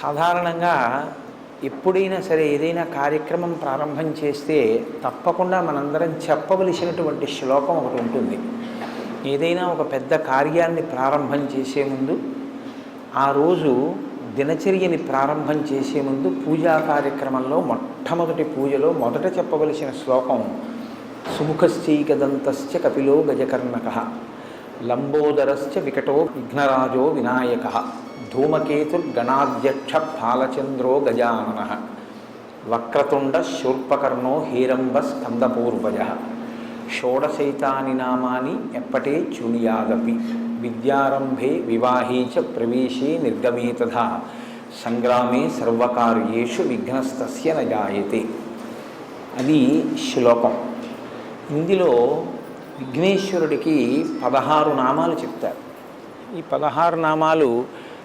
సాధారణంగా ఎప్పుడైనా సరే ఏదైనా కార్యక్రమం ప్రారంభం చేస్తే తప్పకుండా మనందరం చెప్పవలసినటువంటి శ్లోకం ఒకటి ఉంటుంది. ఏదైనా ఒక పెద్ద కార్యాన్ని ప్రారంభం చేసే ముందు ఆ రోజు దినచర్యని ప్రారంభం చేసే ముందు పూజా కార్యక్రమంలో మొట్టమొదటి పూజలో మొదట చెప్పవలసిన శ్లోకం సుముఖశ్చైకదంతశ్చ కపిలో గజకర్ణక లంబోదరశ్చ వికటో విఘ్నరాజో వినాయక. ధూమకేతుర్గణాధ్యక్ష ఫాలచంద్రో గజానన వక్రతుండ శూర్పకర్ణో హీరంబ స్కందపూర్వజ షోడశైతాని నామాని ఎప్పటే చూనియాదపి విద్యారంభే వివాహే చ ప్రవేశే నిర్గమే తథా సంగ్రామే సర్వకార్యేషు విఘ్నస్తస్య న అది శ్లోకం. ఇందులో విఘ్నేశ్వరుడికి పదహారు నామాలు చెప్తారు. ఈ పదహారు నామాలు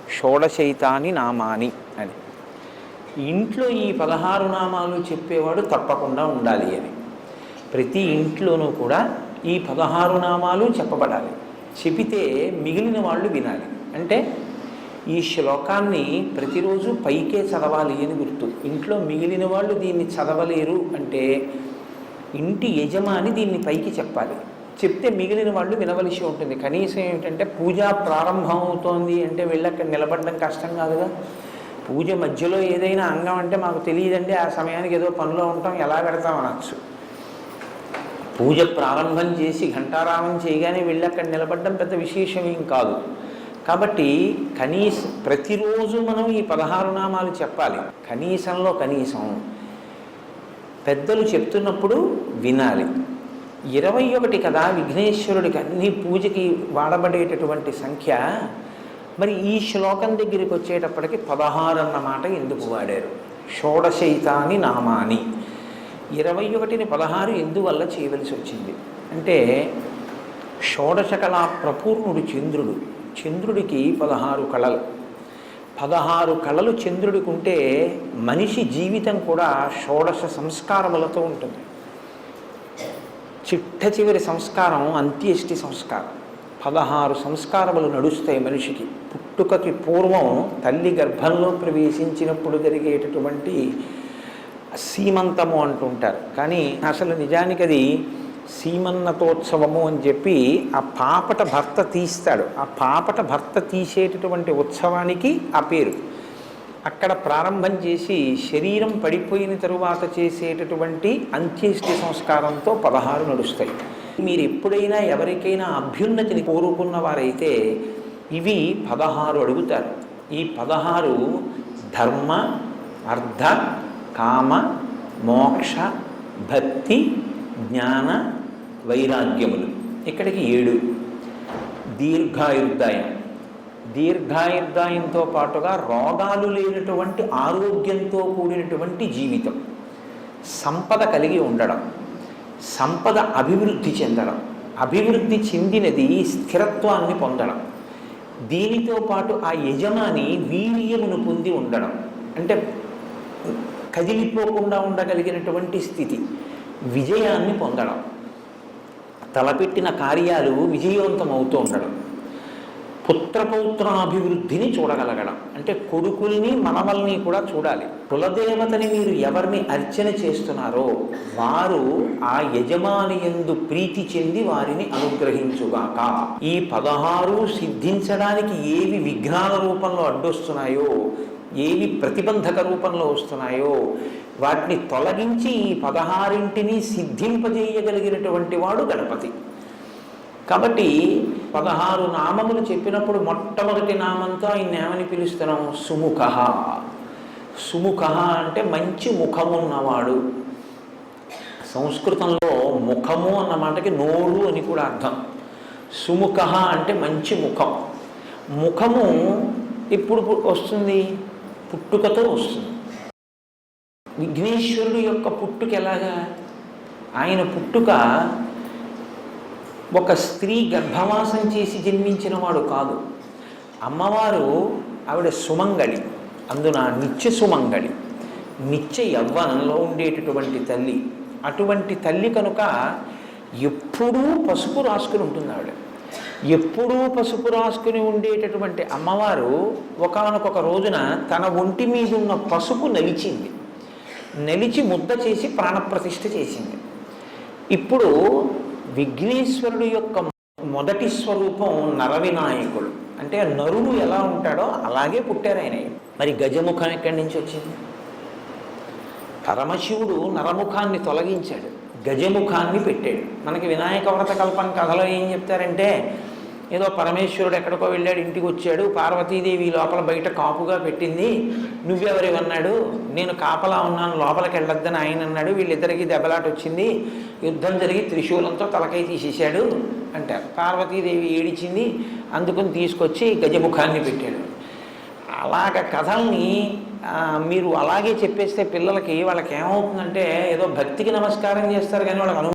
షోడశైతాని నామాని అని. ఇంట్లో ఈ పదహారు నామాలు చెప్పేవాడు తప్పకుండా ఉండాలి అని. ప్రతి ఇంట్లోనూ కూడా ఈ పదహారు నామాలు చెప్పబడాలి. చెబితే మిగిలిన వాళ్ళు వినాలి. అంటే ఈ శ్లోకాన్ని ప్రతిరోజు పైకే చదవాలి అని గుర్తు. ఇంట్లో మిగిలిన వాళ్ళు దీన్ని చదవలేరు అంటే ఇంటి యజమాని దీన్ని పైకి చెప్పాలి. చెప్తే మిగిలిన వాళ్ళు వినవలసి ఉంటుంది. కనీసం ఏమిటంటే పూజ ప్రారంభం అవుతోంది అంటే వెళ్ళి అక్కడ నిలబడడం కష్టం కాదుగా పూజ మధ్యలో ఏదైనా అంగం అంటే మాకు తెలియదండి. ఆ సమయానికి ఏదో పనిలో ఉంటాం. ఎలా పెడతాం అనొచ్చు. పూజ ప్రారంభం చేసి ఘంటారామం చేయగానే వెళ్ళి అక్కడ నిలబడడం పెద్ద విశేషం ఏం కాదు. కాబట్టి కనీస ప్రతిరోజు మనం ఈ పదహారు నామాలు చెప్పాలి. కనీసంలో కనీసం పెద్దలు చెప్తున్నప్పుడు వినాలి. ఇరవై ఒకటి కదా విఘ్నేశ్వరుడికి అన్ని పూజకి వాడబడేటటువంటి సంఖ్య. మరి ఈ శ్లోకం దగ్గరికి వచ్చేటప్పటికి పదహారు అన్న మాట ఎందుకు వాడారు? షోడశైతాని నామాని. ఇరవై ఒకటిని పదహారు ఎందువల్ల చేయవలసి వచ్చింది? అంటే షోడశకళా ప్రపూర్ణుడు చంద్రుడు. చంద్రుడికి పదహారు కళలు. పదహారు కళలు చంద్రుడికి ఉంటే మనిషి జీవితం కూడా షోడశ సంస్కారములతో ఉంటుంది. చిట్ట చివరి సంస్కారం అంత్యేష్టి సంస్కారం. పదహారు సంస్కారములు నడుస్తాయి మనిషికి. పుట్టుకకి పూర్వం తల్లి గర్భంలో ప్రవేశించినప్పుడు జరిగేటటువంటి సీమంతము అంటుంటారు కానీ అసలు నిజానికి అది సీమన్నతోత్సవము అని చెప్పి ఆ పాపట భర్త తీస్తాడు. ఆ పాపట భర్త తీసేటటువంటి ఉత్సవానికి ఆ పేరు. అక్కడ ప్రారంభం చేసి శరీరం పడిపోయిన తరువాత చేసేటటువంటి అంత్యేష్టి సంస్కారంతో పదహారు నడుస్తాయి. మీరు ఎప్పుడైనా ఎవరికైనా అభ్యున్నతిని కోరుకున్న వారైతే ఇవి పదహారు అడుగుతారు. ఈ పదహారు ధర్మ అర్థ కామ మోక్ష భక్తి జ్ఞాన వైరాగ్యములు. ఇక్కడికి ఏడు. దీర్ఘాయుర్దాయం. దీర్ఘాయుర్దాయంతో పాటుగా రోగాలు లేనటువంటి ఆరోగ్యంతో కూడినటువంటి జీవితం. సంపద కలిగి ఉండడం సంపద అభివృద్ధి చెందడం అభివృద్ధి చెందినది స్థిరత్వాన్ని పొందడం. దీనితో పాటు ఆ యజమాని వీర్యమును పొంది ఉండడం. అంటే కదిలిపోకుండా ఉండగలిగినటువంటి స్థితి విజయాన్ని పొందడం. తలపెట్టిన కార్యాలు విజయవంతం అవుతూ ఉండడం. పుత్రపౌత్రాభివృద్ధిని చూడగలగడం. అంటే కొడుకుల్ని మనవల్ని కూడా చూడాలి. కులదేవతని మీరు ఎవరిని అర్చన చేస్తున్నారో వారు ఆ యజమాని ఎందు ప్రీతి చెంది వారిని అనుగ్రహించుగాక. ఈ పదహారు సిద్ధించడానికి ఏవి విఘ్నాల రూపంలో అడ్డొస్తున్నాయో ఏవి ప్రతిబంధక రూపంలో వస్తున్నాయో వాటిని తొలగించి ఈ పదహారింటిని సిద్ధింపజేయగలిగినటువంటి వాడు గణపతి. కాబట్టి పదహారు నామములు చెప్పినప్పుడు మొట్టమొదటి నామంతో ఆయన ఏమని పిలుస్తున్నాం సుముఖ. సుముఖ అంటే మంచి ముఖమున్నవాడు సంస్కృతంలో ముఖము అన్న మాటకి నోరు అని కూడా అర్థం. సుముఖ అంటే మంచి ముఖం. ముఖము ఇప్పుడు వస్తుంది? పుట్టుకతో వస్తుంది. విఘ్నేశ్వరుడు యొక్క పుట్టుక ఎలాగా? ఆయన పుట్టుక ఒక స్త్రీ గర్భవాసం చేసి జన్మించిన వాడు కాదు. అమ్మవారు ఆవిడ సుమంగళి అందున నిత్య సుమంగళి. నిత్య యవ్వనంలో ఉండేటటువంటి తల్లి. అటువంటి తల్లి కనుక ఎప్పుడూ పసుపు రాసుకుని ఉంటుంది ఆవిడ. ఎప్పుడూ పసుపు రాసుకుని ఉండేటటువంటి అమ్మవారు ఒకానొక రోజున తన ఒంటి మీద ఉన్న పసుపు నలిచింది. నలిచి ముద్ద చేసి ప్రాణప్రతిష్ఠ చేసింది. ఇప్పుడు విఘ్నేశ్వరుడు యొక్క మొదటి స్వరూపం నరవినాయకుడు. అంటే నరుడు ఎలా ఉంటాడో అలాగే పుట్టారు ఆయన. మరి గజముఖం ఎక్కడి నుంచి వచ్చింది? పరమశివుడు నరముఖాన్ని తొలగించాడు గజముఖాన్ని పెట్టాడు. మనకి వినాయక వ్రత కల్పన కథలో ఏం చెప్తారంటే ఏదో పరమేశ్వరుడు ఎక్కడికో వెళ్ళాడు ఇంటికి వచ్చాడు పార్వతీదేవి లోపల బయట కాపుగా పెట్టింది నువ్వెవరి అన్నాడు? నేను కాపలా ఉన్నాను లోపలికి వెళ్ళొద్దని ఆయన అన్నాడు వీళ్ళిద్దరికీ దెబ్బలాట వచ్చింది యుద్ధం జరిగి త్రిశూలంతో తలకై తీసేశాడు అంటారు. పార్వతీదేవి ఏడిచింది అందుకుని తీసుకొచ్చి గజముఖాన్ని పెట్టాడు. అలాగ కథల్ని మీరు అలాగే చెప్పేస్తే పిల్లలకి వాళ్ళకి ఏమవుతుందంటే ఏదో భక్తికి నమస్కారం చేస్తారు కానీ వాళ్ళకి